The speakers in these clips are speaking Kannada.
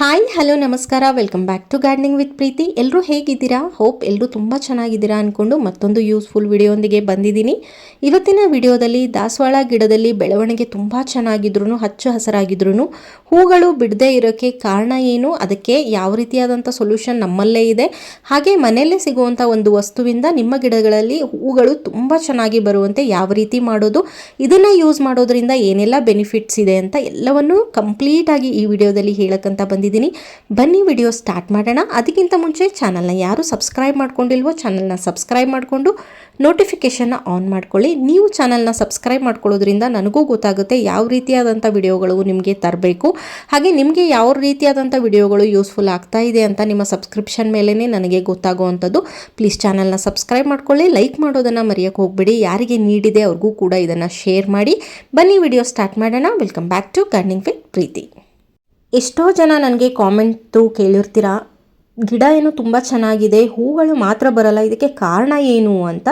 ಹಾಯ್ ಹಲೋ ನಮಸ್ಕಾರ. Welcome back to gardening with Preethi ಎಲ್ಲರೂ ಹೇಗಿದ್ದೀರಾ? ಹೋಪ್ ಎಲ್ಲರೂ ತುಂಬ ಚೆನ್ನಾಗಿದ್ದೀರಾ ಅಂದ್ಕೊಂಡು ಮತ್ತೊಂದು ಯೂಸ್ಫುಲ್ ವಿಡಿಯೋಂದಿಗೆ ಬಂದಿದ್ದೀನಿ. ಇವತ್ತಿನ ವಿಡಿಯೋದಲ್ಲಿ ದಾಸವಾಳ ಗಿಡದಲ್ಲಿ ಬೆಳವಣಿಗೆ ತುಂಬ ಚೆನ್ನಾಗಿದ್ರು ಹಚ್ಚ ಹಸರಾಗಿದ್ರು ಹೂಗಳು ಬಿಡದೇ ಇರೋಕ್ಕೆ ಕಾರಣ ಏನು? ಅದಕ್ಕೆ ಯಾವ ರೀತಿಯಾದಂಥ ಸೊಲ್ಯೂಷನ್ ನಮ್ಮಲ್ಲೇ ಇದೆ. ಹಾಗೆ ಮನೆಯಲ್ಲೇ ಸಿಗುವಂಥ ಒಂದು ವಸ್ತುವಿಂದ ನಿಮ್ಮ ಗಿಡಗಳಲ್ಲಿ ಹೂಗಳು ತುಂಬ ಚೆನ್ನಾಗಿ ಬರುವಂತೆ ಯಾವ ರೀತಿ ಮಾಡೋದು, ಇದನ್ನು ಯೂಸ್ ಮಾಡೋದ್ರಿಂದ ಏನೆಲ್ಲ ಬೆನಿಫಿಟ್ಸ್ ಇದೆ ಅಂತ ಎಲ್ಲವನ್ನೂ ಕಂಪ್ಲೀಟಾಗಿ ಈ ವಿಡಿಯೋದಲ್ಲಿ ಹೇಳಕ್ಕಂತ ಬಂದಿದ್ದೀನಿ. ಬನ್ನಿ ವಿಡಿಯೋ ಸ್ಟಾರ್ಟ್ ಮಾಡೋಣ. ಅದಕ್ಕಿಂತ ಮುಂಚೆ ಚಾನಲ್ನ ಯಾರು ಸಬ್ಸ್ಕ್ರೈಬ್ ಮಾಡ್ಕೊಂಡಿಲ್ವೋ ಚಾನಲ್ನ ಸಬ್ಸ್ಕ್ರೈಬ್ ಮಾಡಿಕೊಂಡು ನೋಟಿಫಿಕೇಷನ್ನ ಆನ್ ಮಾಡ್ಕೊಳ್ಳಿ. ನೀವು ಚಾನಲ್ನ ಸಬ್ಸ್ಕ್ರೈಬ್ ಮಾಡ್ಕೊಳ್ಳೋದ್ರಿಂದ ನನಗೂ ಗೊತ್ತಾಗುತ್ತೆ ಯಾವ ರೀತಿಯಾದಂಥ ವಿಡಿಯೋಗಳು ನಿಮಗೆ ತರಬೇಕು. ಹಾಗೆ ನಿಮಗೆ ಯಾವ ರೀತಿಯಾದಂಥ ವಿಡಿಯೋಗಳು ಯೂಸ್ಫುಲ್ ಆಗ್ತಾ ಇದೆ ಅಂತ ನಿಮ್ಮ ಸಬ್ಸ್ಕ್ರಿಪ್ಷನ್ ಮೇಲೇ ನನಗೆ ಗೊತ್ತಾಗುವಂಥದ್ದು, ಪ್ಲೀಸ್ ಚಾನಲ್ನ ಸಬ್ಸ್ಕ್ರೈಬ್ ಮಾಡ್ಕೊಳ್ಳಿ. ಲೈಕ್ ಮಾಡೋದನ್ನು ಮರೆಯೋಕ್ಕೆ ಹೋಗಬೇಡಿ. ಯಾರಿಗೆ ನೀಡಿದೆ ಅವ್ರಿಗೂ ಕೂಡ ಇದನ್ನು ಶೇರ್ ಮಾಡಿ. ಬನ್ನಿ ವಿಡಿಯೋ ಸ್ಟಾರ್ಟ್ ಮಾಡೋಣ. Welcome back to gardening with Preethi ಎಷ್ಟೋ ಜನ ನನಗೆ ಕಾಮೆಂಟು ಕೇಳಿರ್ತೀರಾ? ಗಿಡ ಏನು ತುಂಬ ಚೆನ್ನಾಗಿದೆ, ಹೂಗಳು ಮಾತ್ರ ಬರಲ್ಲ, ಇದಕ್ಕೆ ಕಾರಣ ಏನು ಅಂತ.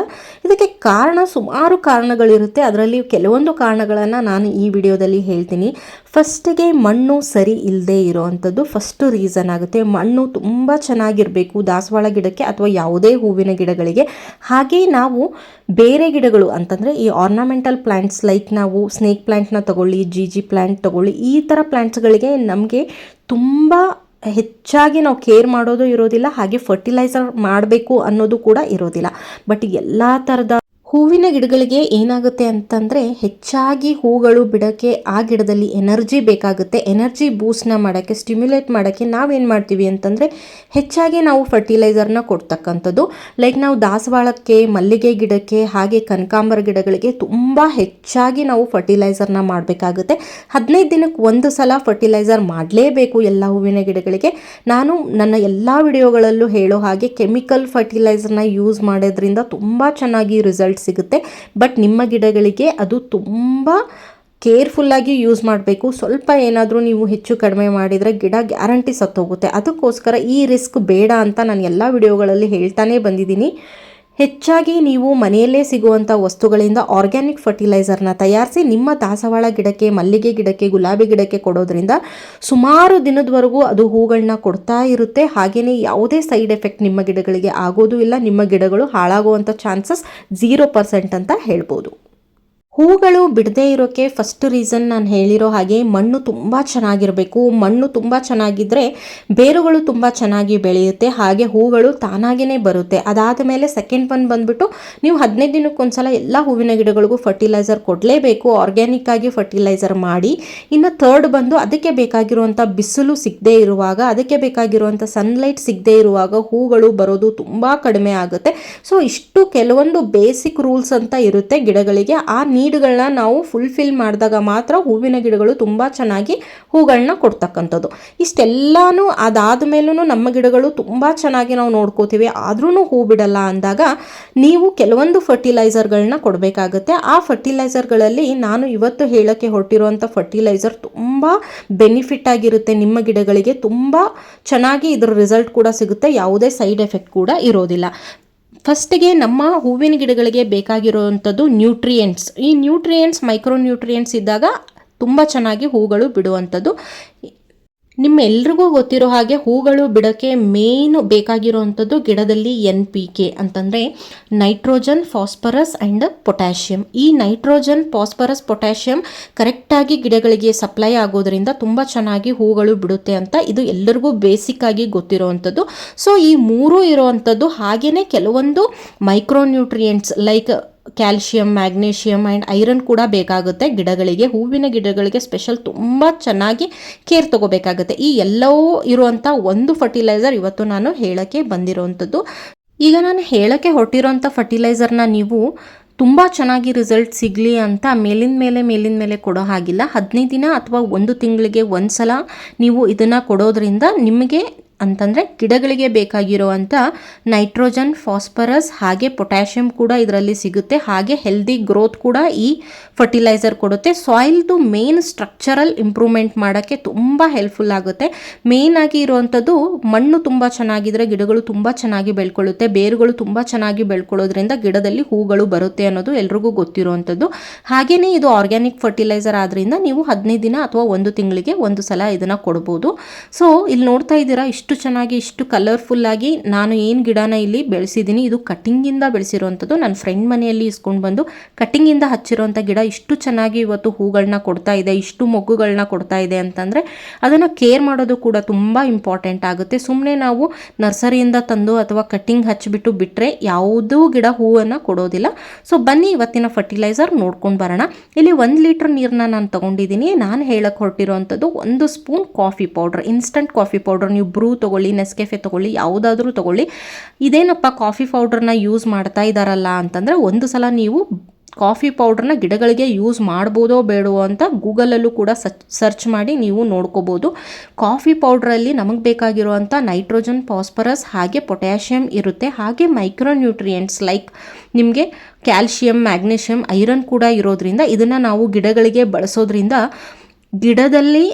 ಇದಕ್ಕೆ ಕಾರಣ ಸುಮಾರು ಕಾರಣಗಳಿರುತ್ತೆ. ಅದರಲ್ಲಿ ಕೆಲವೊಂದು ಕಾರಣಗಳನ್ನು ನಾನು ಈ ವಿಡಿಯೋದಲ್ಲಿ ಹೇಳ್ತೀನಿ. ಫಸ್ಟಿಗೆ ಮಣ್ಣು ಸರಿ ಇಲ್ಲದೆ ಇರೋವಂಥದ್ದು ಫಸ್ಟು ರೀಸನ್ ಆಗುತ್ತೆ. ಮಣ್ಣು ತುಂಬ ಚೆನ್ನಾಗಿರಬೇಕು ದಾಸವಾಳ ಗಿಡಕ್ಕೆ ಅಥವಾ ಯಾವುದೇ ಹೂವಿನ ಗಿಡಗಳಿಗೆ. ಹಾಗೆ ನಾವು ಬೇರೆ ಗಿಡಗಳು ಅಂತಂದರೆ ಈ ಆರ್ನಮೆಂಟಲ್ ಪ್ಲ್ಯಾಂಟ್ಸ್ ಲೈಕ್ ನಾವು ಸ್ನೇಕ್ ಪ್ಲ್ಯಾಂಟ್ನ ತಗೊಳ್ಳಿ ಜಿ ಜಿ ಪ್ಲ್ಯಾಂಟ್ ತಗೊಳ್ಳಿ, ಈ ಥರ ಪ್ಲ್ಯಾಂಟ್ಸ್ಗಳಿಗೆ ನಮಗೆ ತುಂಬ ಹೆಚ್ಚಾಗಿ ನಾವು ಕೇರ್ ಮಾಡೋದು ಇರೋದಿಲ್ಲ ಹಾಗೆ ಫರ್ಟಿಲೈಸರ್ ಮಾಡಬೇಕು ಅನ್ನೋದು ಕೂಡ ಇರೋದಿಲ್ಲ. ಬಟ್ ಎಲ್ಲ ಥರದ ಹೂವಿನ ಗಿಡಗಳಿಗೆ ಏನಾಗುತ್ತೆ ಅಂತಂದರೆ ಹೆಚ್ಚಾಗಿ ಹೂಗಳು ಬಿಡೋಕ್ಕೆ ಆ ಗಿಡದಲ್ಲಿ ಎನರ್ಜಿ ಬೇಕಾಗುತ್ತೆ. ಎನರ್ಜಿ ಬೂಸ್ಟ್ನ ಮಾಡೋಕ್ಕೆ, ಸ್ಟಿಮ್ಯುಲೇಟ್ ಮಾಡೋಕ್ಕೆ ನಾವೇನು ಮಾಡ್ತೀವಿ ಅಂತಂದರೆ ಹೆಚ್ಚಾಗಿ ನಾವು ಫರ್ಟಿಲೈಸರ್ನ ಕೊಡ್ತಕ್ಕಂಥದ್ದು. ಲೈಕ್ ನಾವು ದಾಸವಾಳಕ್ಕೆ, ಮಲ್ಲಿಗೆ ಗಿಡಕ್ಕೆ, ಹಾಗೆ ಕನಕಾಂಬರ ಗಿಡಗಳಿಗೆ ತುಂಬ ಹೆಚ್ಚಾಗಿ ನಾವು ಫರ್ಟಿಲೈಸರ್ನ ಮಾಡಬೇಕಾಗುತ್ತೆ. ಹದಿನೈದು ದಿನಕ್ಕೆ ಒಂದು ಸಲ ಫರ್ಟಿಲೈಸರ್ ಮಾಡಲೇಬೇಕು ಎಲ್ಲ ಹೂವಿನ ಗಿಡಗಳಿಗೆ. ನಾನು ನನ್ನ ಎಲ್ಲ ವಿಡಿಯೋಗಳಲ್ಲೂ ಹೇಳೋ ಹಾಗೆ ಕೆಮಿಕಲ್ ಫರ್ಟಿಲೈಸರ್ನ ಯೂಸ್ ಮಾಡೋದ್ರಿಂದ ತುಂಬ ಚೆನ್ನಾಗಿ ರಿಸಲ್ಟ್ ಸಿಗುತ್ತೆ. ಬಟ್ ನಿಮ್ಮ ಗಿಡಗಳಿಗೆ ಅದು ತುಂಬ ಕೇರ್ಫುಲ್ಲಾಗಿ ಯೂಸ್ ಮಾಡಬೇಕು. ಸ್ವಲ್ಪ ಏನಾದರೂ ನೀವು ಹೆಚ್ಚು ಕಡಿಮೆ ಮಾಡಿದರೆ ಗಿಡ ಗ್ಯಾರಂಟಿ ಸತ್ತೋಗುತ್ತೆ. ಅದಕ್ಕೋಸ್ಕರ ಈ ರಿಸ್ಕ್ ಬೇಡ ಅಂತ ನಾನು ಎಲ್ಲ ವಿಡಿಯೋಗಳಲ್ಲಿ ಹೇಳ್ತಾನೆ ಬಂದಿದ್ದೀನಿ. ಹೆಚ್ಚಾಗಿ ನೀವು ಮನೆಯಲ್ಲೇ ಸಿಗುವಂಥ ವಸ್ತುಗಳಿಂದ ಆರ್ಗ್ಯಾನಿಕ್ ಫರ್ಟಿಲೈಸರ್ನ ತಯಾರಿಸಿ ನಿಮ್ಮ ದಾಸವಾಳ ಗಿಡಕ್ಕೆ, ಮಲ್ಲಿಗೆ ಗಿಡಕ್ಕೆ, ಗುಲಾಬಿ ಗಿಡಕ್ಕೆ ಕೊಡೋದ್ರಿಂದ ಸುಮಾರು ದಿನದವರೆಗೂ ಅದು ಹೂಗಳನ್ನ ಕೊಡ್ತಾ ಇರುತ್ತೆ. ಹಾಗೆಯೇ ಯಾವುದೇ ಸೈಡ್ ಎಫೆಕ್ಟ್ ನಿಮ್ಮ ಗಿಡಗಳಿಗೆ ಆಗೋದು ಇಲ್ಲ. ನಿಮ್ಮ ಗಿಡಗಳು ಹಾಳಾಗುವಂಥ ಚಾನ್ಸಸ್ ಜೀರೋ ಪರ್ಸೆಂಟ್ ಅಂತ ಹೇಳ್ಬೋದು. ಹೂಗಳು ಬಿಡದೇ ಇರೋಕ್ಕೆ ಫಸ್ಟ್ ರೀಸನ್ ನಾನು ಹೇಳಿರೋ ಹಾಗೆ ಮಣ್ಣು ತುಂಬ ಚೆನ್ನಾಗಿರಬೇಕು. ಮಣ್ಣು ತುಂಬ ಚೆನ್ನಾಗಿದ್ದರೆ ಬೇರುಗಳು ತುಂಬ ಚೆನ್ನಾಗಿ ಬೆಳೆಯುತ್ತೆ. ಹಾಗೆ ಹೂಗಳು ತಾನಾಗೇ ಬರುತ್ತೆ. ಅದಾದ ಮೇಲೆ ಸೆಕೆಂಡ್ ಒನ್ ಬಂದುಬಿಟ್ಟು ನೀವು ಹದಿನೈದು ದಿನಕ್ಕೊಂದ್ಸಲ ಎಲ್ಲ ಹೂವಿನ ಗಿಡಗಳಿಗೂ ಫರ್ಟಿಲೈಸರ್ ಕೊಡಲೇಬೇಕು. ಆರ್ಗ್ಯಾನಿಕ್ ಆಗಿ ಫರ್ಟಿಲೈಸರ್ ಮಾಡಿ. ಇನ್ನು ಥರ್ಡ್ ಬಂದು ಅದಕ್ಕೆ ಬೇಕಾಗಿರುವಂಥ ಬಿಸಿಲು ಸಿಗದೇ ಇರುವಾಗ, ಅದಕ್ಕೆ ಬೇಕಾಗಿರುವಂಥ ಸನ್ಲೈಟ್ ಸಿಗದೇ ಇರುವಾಗ ಹೂಗಳು ಬರೋದು ತುಂಬ ಕಡಿಮೆ ಆಗುತ್ತೆ. ಸೊ ಇಷ್ಟು ಕೆಲವೊಂದು ಬೇಸಿಕ್ ರೂಲ್ಸ್ ಅಂತ ಇರುತ್ತೆ ಗಿಡಗಳಿಗೆ. ಆ ನೀಡ್ಗಳನ್ನ ನಾವು ಫುಲ್ಫಿಲ್ ಮಾಡಿದಾಗ ಮಾತ್ರ ಹೂವಿನ ಗಿಡಗಳು ತುಂಬ ಚೆನ್ನಾಗಿ ಹೂಗಳನ್ನ ಕೊಡ್ತಕ್ಕಂಥದ್ದು. ಇಷ್ಟೆಲ್ಲಾನು ಅದಾದ ಮೇಲೂ ನಮ್ಮ ಗಿಡಗಳು ತುಂಬ ಚೆನ್ನಾಗಿ ನಾವು ನೋಡ್ಕೋತೀವಿ. ಆದ್ರೂ ಹೂ ಬಿಡಲ್ಲ ಅಂದಾಗ ನೀವು ಕೆಲವೊಂದು ಫರ್ಟಿಲೈಸರ್ಗಳನ್ನ ಕೊಡಬೇಕಾಗುತ್ತೆ. ಆ ಫರ್ಟಿಲೈಸರ್ಗಳಲ್ಲಿ ನಾನು ಇವತ್ತು ಹೇಳೋಕ್ಕೆ ಹೊರಟಿರುವಂಥ ಫರ್ಟಿಲೈಸರ್ ತುಂಬ ಬೆನಿಫಿಟ್ ಆಗಿರುತ್ತೆ ನಿಮ್ಮ ಗಿಡಗಳಿಗೆ. ತುಂಬ ಚೆನ್ನಾಗಿ ಇದರ ರಿಸಲ್ಟ್ ಕೂಡ ಸಿಗುತ್ತೆ. ಯಾವುದೇ ಸೈಡ್ ಎಫೆಕ್ಟ್ ಕೂಡ ಇರೋದಿಲ್ಲ. ಫಸ್ಟಿಗೆ ನಮ್ಮ ಹೂವಿನ ಗಿಡಗಳಿಗೆ ಬೇಕಾಗಿರುವಂಥದ್ದು ನ್ಯೂಟ್ರಿಯೆಂಟ್ಸ್. ಈ ನ್ಯೂಟ್ರಿಯೆಂಟ್ಸ್, ಮೈಕ್ರೋ ನ್ಯೂಟ್ರಿಯೆಂಟ್ಸ್ ಇದ್ದಾಗ ತುಂಬ ಚೆನ್ನಾಗಿ ಹೂಗಳು ಬಿಡುವಂಥದ್ದು. ನಿಮ್ಮೆಲ್ರಿಗೂ ಗೊತ್ತಿರೋ ಹಾಗೆ ಹೂಗಳು ಬಿಡೋಕ್ಕೆ ಮೇಯ್ನು ಬೇಕಾಗಿರುವಂಥದ್ದು ಗಿಡದಲ್ಲಿ ಎನ್ ಪಿ ಕೆ ಅಂತಂದರೆ ನೈಟ್ರೋಜನ್, ಫಾಸ್ಫರಸ್ ಆ್ಯಂಡ್ ಪೊಟ್ಯಾಷಿಯಂ. ಈ ನೈಟ್ರೋಜನ್, ಫಾಸ್ಫರಸ್, ಪೊಟ್ಯಾಷಿಯಂ ಕರೆಕ್ಟಾಗಿ ಗಿಡಗಳಿಗೆ ಸಪ್ಲೈ ಆಗೋದ್ರಿಂದ ತುಂಬ ಚೆನ್ನಾಗಿ ಹೂಗಳು ಬಿಡುತ್ತೆ ಅಂತ ಇದು ಎಲ್ಲರಿಗೂ ಬೇಸಿಕ್ ಆಗಿ ಗೊತ್ತಿರೋವಂಥದ್ದು. ಸೊ ಈ ಮೂರು ಇರೋವಂಥದ್ದು ಹಾಗೆಯೇ ಕೆಲವೊಂದು micronutrients like calcium magnesium and iron ಕೂಡ ಬೇಕಾಗುತ್ತೆ. ಗಿಡಗಳಿಗೆ, ಹೂವಿನ ಗಿಡಗಳಿಗೆ ಸ್ಪೆಷಲ್ ತುಂಬ ಚೆನ್ನಾಗಿ ಕೇರ್ ತಗೋಬೇಕಾಗುತ್ತೆ. ಈ ಎಲ್ಲವೂ ಇರುವಂಥ ಒಂದು ಫರ್ಟಿಲೈಸರ್ ಇವತ್ತು ನಾನು ಹೇಳೋಕ್ಕೆ ಬಂದಿರೋವಂಥದ್ದು ಈಗ ನಾನು ಹೇಳೋಕ್ಕೆ ಹೊರಟಿರೋಂಥ ಫರ್ಟಿಲೈಸರ್ನ ನೀವು ತುಂಬ ಚೆನ್ನಾಗಿ ರಿಸಲ್ಟ್ ಸಿಗಲಿ ಅಂತ ಮೇಲಿನ ಮೇಲೆ ಮೇಲಿನ ಮೇಲೆ ಕೊಡೋ ಹಾಗಿಲ್ಲ. ಹದಿನೈದು ದಿನ ಅಥವಾ ಒಂದು ತಿಂಗಳಿಗೆ ಒಂದು ಸಲ ನೀವು ಇದನ್ನು ಕೊಡೋದ್ರಿಂದ ನಿಮಗೆ ಅಂತಂದರೆ ಗಿಡಗಳಿಗೆ ಬೇಕಾಗಿರುವಂಥ ನೈಟ್ರೋಜನ್, ಫಾಸ್ಫರಸ್, ಹಾಗೆ ಪೊಟ್ಯಾಷಿಯಂ ಕೂಡ ಇದರಲ್ಲಿ ಸಿಗುತ್ತೆ. ಹಾಗೆ ಹೆಲ್ದಿ ಗ್ರೋತ್ ಕೂಡ ಈ ಫರ್ಟಿಲೈಸರ್ ಕೊಡುತ್ತೆ. ಸಾಯಿಲ್ದು ಮೇನ್ ಸ್ಟ್ರಕ್ಚರಲ್ ಇಂಪ್ರೂವ್ಮೆಂಟ್ ಮಾಡೋಕ್ಕೆ ತುಂಬ ಹೆಲ್ಪ್ಫುಲ್ ಆಗುತ್ತೆ. ಮೇನ್ ಆಗಿ ಇರುವಂಥದ್ದು ಮಣ್ಣು ತುಂಬ ಚೆನ್ನಾಗಿದ್ರೆ ಗಿಡಗಳು ತುಂಬ ಚೆನ್ನಾಗಿ ಬೆಳ್ಕೊಳ್ಳುತ್ತೆ. ಬೇರುಗಳು ತುಂಬ ಚೆನ್ನಾಗಿ ಬೆಳ್ಕೊಳ್ಳೋದ್ರಿಂದ ಗಿಡದಲ್ಲಿ ಹೂಗಳು ಬರುತ್ತೆ ಅನ್ನೋದು ಎಲ್ರಿಗೂ ಗೊತ್ತಿರುವಂಥದ್ದು ಹಾಗೆಯೇ ಇದು ಆರ್ಗ್ಯಾನಿಕ್ ಫರ್ಟಿಲೈಸರ್ ಆದ್ರಿಂದ ನೀವು ಹದಿನೈದು ದಿನ ಅಥವಾ ಒಂದು ತಿಂಗಳಿಗೆ ಒಂದು ಸಲ ಇದನ್ನು ಕೊಡ್ಬೋದು. ಸೊ ಇಲ್ಲಿ ನೋಡ್ತಾ ಇದ್ದೀರಾ, ಇಷ್ಟು ಚೆನ್ನಾಗಿ, ಇಷ್ಟು ಕಲರ್ಫುಲ್ಲಾಗಿ ನಾನು ಏನು ಗಿಡನ ಇಲ್ಲಿ ಬೆಳೆಸಿದ್ದೀನಿ, ಇದು ಕಟ್ಟಿಂಗಿಂದ ಬೆಳೆಸಿರುವಂಥದ್ದು ನನ್ನ ಫ್ರೆಂಡ್ ಮನೆಯಲ್ಲಿ ಇಸ್ಕೊಂಡು ಬಂದು ಕಟ್ಟಿಂಗಿಂದ ಹಚ್ಚಿರುವಂಥ ಗಿಡ ಇಷ್ಟು ಚೆನ್ನಾಗಿ ಇವತ್ತು ಹೂಗಳನ್ನ ಕೊಡ್ತಾ ಇದೆ, ಇಷ್ಟು ಮೊಗ್ಗುಗಳನ್ನ ಕೊಡ್ತಾ ಇದೆ ಅಂತಂದರೆ ಅದನ್ನು ಕೇರ್ ಮಾಡೋದು ಕೂಡ ತುಂಬ ಇಂಪಾರ್ಟೆಂಟ್ ಆಗುತ್ತೆ. ಸುಮ್ಮನೆ ನಾವು ನರ್ಸರಿಯಿಂದ ತಂದು ಅಥವಾ ಕಟ್ಟಿಂಗ್ ಹಚ್ಚಿಬಿಟ್ಟು ಬಿಟ್ಟರೆ ಯಾವುದೂ ಗಿಡ ಹೂವನ್ನು ಕೊಡೋದಿಲ್ಲ. ಸೊ ಬನ್ನಿ ಇವತ್ತಿನ ಫರ್ಟಿಲೈಸರ್ ನೋಡ್ಕೊಂಡು ಬರೋಣ. ಇಲ್ಲಿ ಒಂದು ಲೀಟ್ರ್ ನೀರನ್ನ ನಾನು ತೊಗೊಂಡಿದ್ದೀನಿ. ನಾನು ಹೇಳಕ್ಕೆ ಹೊರಟಿರೋವಂಥದ್ದು ಒಂದು spoon coffee powder instant coffee powder ನೀವು ಬ್ರೂ ತೊಗೊಳ್ಳಿ ನೆಸ್ಕೆಫೆ ತೊಗೊಳ್ಳಿ, ಯಾವುದಾದ್ರೂ ತೊಗೊಳ್ಳಿ. ಇದೇನಪ್ಪ ಕಾಫಿ ಪೌಡ್ರನ್ನ ಯೂಸ್ ಮಾಡ್ತಾ ಇದ್ದಾರಲ್ಲ ಅಂತಂದರೆ ಒಂದು ಸಲ ನೀವು ಕಾಫಿ ಪೌಡ್ರನ್ನ ಗಿಡಗಳಿಗೆ ಯೂಸ್ ಮಾಡ್ಬೋದೋ ಬೇಡವೋ ಅಂತ ಗೂಗಲಲ್ಲೂ ಕೂಡ ಸರ್ಚ್ ಮಾಡಿ ನೀವು ನೋಡ್ಕೋಬೋದು. ಕಾಫಿ ಪೌಡ್ರಲ್ಲಿ ನಮಗೆ ಬೇಕಾಗಿರುವಂಥ ನೈಟ್ರೋಜನ್ ಫಾಸ್ಫರಸ್ ಹಾಗೆ ಪೊಟ್ಯಾಷಿಯಂ ಇರುತ್ತೆ. ಹಾಗೆ ಮೈಕ್ರೋನ್ಯೂಟ್ರಿಯೆಂಟ್ಸ್ ಲೈಕ್ ನಿಮಗೆ ಕ್ಯಾಲ್ಶಿಯಂ ಮ್ಯಾಗ್ನೀಷಿಯಂ ಐರನ್ ಕೂಡ ಇರೋದ್ರಿಂದ ಇದನ್ನು ನಾವು ಗಿಡಗಳಿಗೆ ಬಳಸೋದ್ರಿಂದ ಗಿಡದಲ್ಲಿ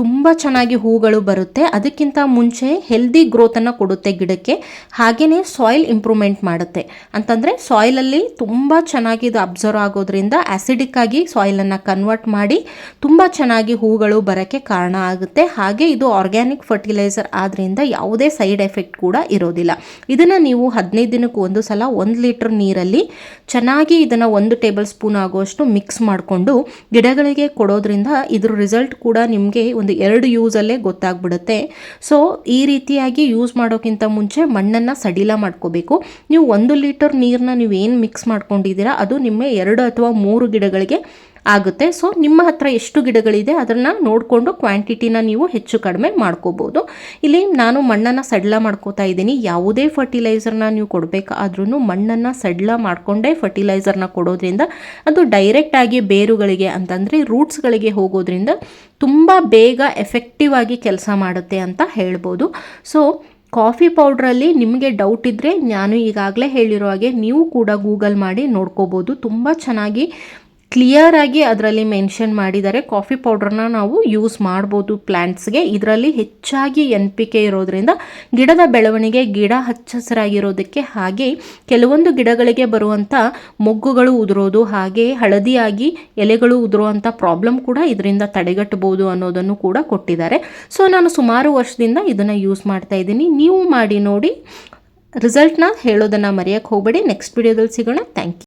ತುಂಬ ಚೆನ್ನಾಗಿ ಹೂಗಳು ಬರುತ್ತೆ. ಅದಕ್ಕಿಂತ ಮುಂಚೆ ಹೆಲ್ದಿ ಗ್ರೋತನ್ನು ಕೊಡುತ್ತೆ ಗಿಡಕ್ಕೆ. ಹಾಗೆಯೇ ಸಾಯಿಲ್ ಇಂಪ್ರೂವ್ಮೆಂಟ್ ಮಾಡುತ್ತೆ. ಅಂತಂದರೆ ಸಾಯಿಲಲ್ಲಿ ತುಂಬ ಚೆನ್ನಾಗಿ ಇದು ಅಬ್ಸರ್ವ್ ಆಗೋದ್ರಿಂದ ಆ್ಯಸಿಡಿಕ್ ಆಗಿ ಸಾಯಿಲನ್ನು ಕನ್ವರ್ಟ್ ಮಾಡಿ ತುಂಬ ಚೆನ್ನಾಗಿ ಹೂಗಳು ಬರೋಕ್ಕೆ ಕಾರಣ ಆಗುತ್ತೆ. ಹಾಗೆ ಇದು ಆರ್ಗ್ಯಾನಿಕ್ ಫರ್ಟಿಲೈಸರ್ ಆದ್ದರಿಂದ ಯಾವುದೇ ಸೈಡ್ ಎಫೆಕ್ಟ್ ಕೂಡ ಇರೋದಿಲ್ಲ. ಇದನ್ನು ನೀವು ಹದಿನೈದು ದಿನಕ್ಕೆ ಒಂದು ಸಲ ಒಂದು ಲೀಟ್ರ್ ನೀರಲ್ಲಿ ಚೆನ್ನಾಗಿ ಇದನ್ನು ಒಂದು ಟೇಬಲ್ ಸ್ಪೂನ್ ಆಗುವಷ್ಟು ಮಿಕ್ಸ್ ಮಾಡಿಕೊಂಡು ಗಿಡಗಳಿಗೆ ಕೊಡೋದ್ರಿಂದ ಇದ್ರ ರಿಸಲ್ಟ್ ಕೂಡ ನಿಮಗೆ ಒಂದು ಎರಡು ಯೂಸಲ್ಲೇ ಗೊತ್ತಾಗ್ಬಿಡುತ್ತೆ. ಸೊ ಈ ರೀತಿಯಾಗಿ ಯೂಸ್ ಮಾಡೋಕ್ಕಿಂತ ಮುಂಚೆ ಮಣ್ಣನ್ನು ಸಡಿಲ ಮಾಡ್ಕೋಬೇಕು. ನೀವು ಒಂದು ಲೀಟರ್ ನೀರನ್ನ ನೀವು ಏನು ಮಿಕ್ಸ್ ಮಾಡ್ಕೊಂಡಿದ್ದೀರಾ, ಅದು ನಿಮ್ಮ ಎರಡು ಅಥವಾ ಮೂರು ಗಿಡಗಳಿಗೆ ಆಗುತ್ತೆ. ಸೊ ನಿಮ್ಮ ಹತ್ರ ಎಷ್ಟು ಗಿಡಗಳಿದೆ, ಅದನ್ನು ನೋಡಿಕೊಂಡು ಕ್ವಾಂಟಿಟಿನ ನೀವು ಹೆಚ್ಚು ಕಡಿಮೆ ಮಾಡ್ಕೋಬೋದು. ಇಲ್ಲಿ ನಾನು ಮಣ್ಣನ್ನು ಸಡ್ಲ ಮಾಡ್ಕೋತಾ ಇದ್ದೀನಿ. ಯಾವುದೇ ಫರ್ಟಿಲೈಸರ್ನ ನೀವು ಕೊಡಬೇಕಾದ್ರೂ ಮಣ್ಣನ್ನು ಸಡ್ಲ ಮಾಡಿಕೊಂಡೇ ಫರ್ಟಿಲೈಸರ್ನ ಕೊಡೋದ್ರಿಂದ, ಅದು ಡೈರೆಕ್ಟಾಗಿ ಬೇರುಗಳಿಗೆ ಅಂತಂದರೆ ರೂಟ್ಸ್ಗಳಿಗೆ ಹೋಗೋದ್ರಿಂದ ತುಂಬ ಬೇಗ ಎಫೆಕ್ಟಿವ್ ಆಗಿ ಕೆಲಸ ಮಾಡುತ್ತೆ ಅಂತ ಹೇಳ್ಬೋದು. ಸೊ ಕಾಫಿ ಪೌಡ್ರಲ್ಲಿ ನಿಮಗೆ ಡೌಟ್ ಇದ್ದರೆ ನಾನು ಈಗಾಗಲೇ ಹೇಳಿರೋ ಹಾಗೆ ನೀವು ಕೂಡ ಗೂಗಲ್ ಮಾಡಿ ನೋಡ್ಕೋಬೋದು. ತುಂಬ ಚೆನ್ನಾಗಿ ಕ್ಲಿಯರ್ ಆಗಿ ಅದರಲ್ಲಿ ಮೆನ್ಷನ್ ಮಾಡಿದ್ದಾರೆ. ಕಾಫಿ ಪೌಡ್ರನ್ನ ನಾವು ಯೂಸ್ ಮಾಡ್ಬೋದು ಪ್ಲ್ಯಾಂಟ್ಸ್ಗೆ ಇದರಲ್ಲಿ ಹೆಚ್ಚಾಗಿ ಎನ್ ಪಿ ಕೆ ಇರೋದ್ರಿಂದ ಗಿಡದ ಬೆಳವಣಿಗೆ ಗಿಡ ಹಚ್ಚ ಹಸಿರಾಗಿರೋದಕ್ಕೆ ಹಾಗೆ ಕೆಲವೊಂದು ಗಿಡಗಳಿಗೆ ಬರುವಂಥ ಮೊಗ್ಗುಗಳು ಉದುರೋದು, ಹಾಗೆ ಹಳದಿಯಾಗಿ ಎಲೆಗಳು ಉದುರುವಂಥ ಪ್ರಾಬ್ಲಮ್ ಕೂಡ ಇದರಿಂದ ತಡೆಗಟ್ಟಬಹುದು ಅನ್ನೋದನ್ನು ಕೂಡ ಕೊಟ್ಟಿದ್ದಾರೆ. ಸೊ ನಾನು ಸುಮಾರು ವರ್ಷದಿಂದ ಇದನ್ನು ಯೂಸ್ ಮಾಡ್ತಾ ಇದ್ದೀನಿ. ನೀವು ಮಾಡಿ ನೋಡಿ. ರಿಸಲ್ಟ್ನ ಹೇಳೋದನ್ನು ಮರೆಯೋಕ್ಕೆ ಹೋಗಬೇಡಿ. ನೆಕ್ಸ್ಟ್ ವಿಡಿಯೋದಲ್ಲಿ ಸಿಗೋಣ. Thank you